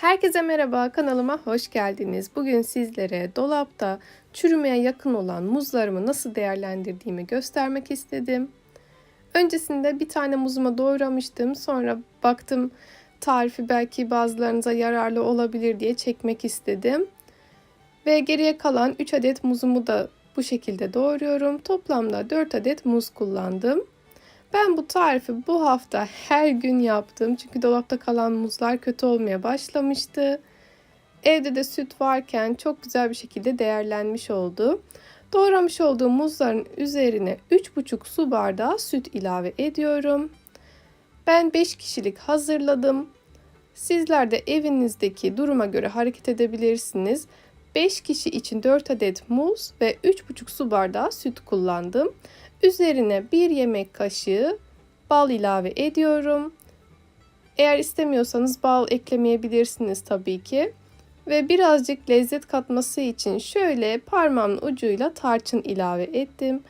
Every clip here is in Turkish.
Herkese merhaba, kanalıma hoş geldiniz. Bugün sizlere dolapta çürümeye yakın olan muzlarımı nasıl değerlendirdiğimi göstermek istedim. Öncesinde bir tane muzuma doğramıştım. Sonra baktım tarifi belki bazılarınıza yararlı olabilir diye çekmek istedim. Ve geriye kalan 3 adet muzumu da bu şekilde doğruyorum. Toplamda 4 adet muz kullandım. Ben bu tarifi bu hafta her gün yaptım. Çünkü dolapta kalan muzlar kötü olmaya başlamıştı. Evde de süt varken çok güzel bir şekilde değerlenmiş oldu. Doğramış olduğum muzların üzerine 3,5 su bardağı süt ilave ediyorum. Ben 5 kişilik hazırladım. Sizler de evinizdeki duruma göre hareket edebilirsiniz. 5 kişi için 4 adet muz ve 3,5 su bardağı süt kullandım. Üzerine 1 yemek kaşığı bal ilave ediyorum. Eğer istemiyorsanız bal eklemeyebilirsiniz tabii ki. Ve birazcık lezzet katması için şöyle parmağımın ucuyla tarçın ilave ettim.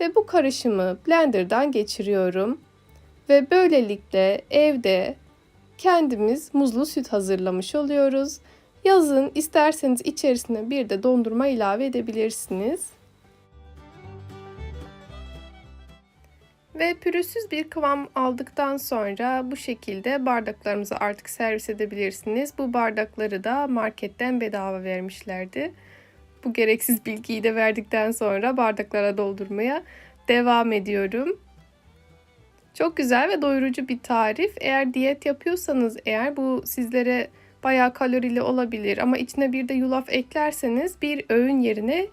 Ve bu karışımı blenderdan geçiriyorum. Ve böylelikle evde kendimiz muzlu süt hazırlamış oluyoruz. Yazın isterseniz içerisine bir de dondurma ilave edebilirsiniz. Ve pürüzsüz bir kıvam aldıktan sonra bu şekilde bardaklarımızı artık servis edebilirsiniz. Bu bardakları da marketten bedava vermişlerdi. Bu gereksiz bilgiyi de verdikten sonra bardaklara doldurmaya devam ediyorum. Çok güzel ve doyurucu bir tarif. Eğer diyet yapıyorsanız eğer bu sizlere bayağı kalorili olabilir ama içine bir de yulaf eklerseniz bir öğün yerine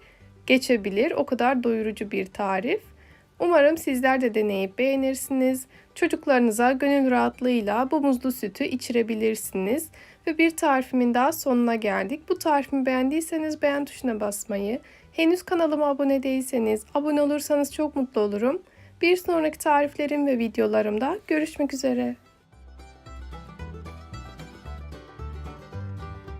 geçebilir. O kadar doyurucu bir tarif. Umarım sizler de deneyip beğenirsiniz. Çocuklarınıza gönül rahatlığıyla bu muzlu sütü içirebilirsiniz. Ve bir tarifimin daha sonuna geldik. Bu tarifimi beğendiyseniz beğen tuşuna basmayı, henüz kanalıma abone değilseniz abone olursanız çok mutlu olurum. Bir sonraki tariflerim ve videolarımda görüşmek üzere.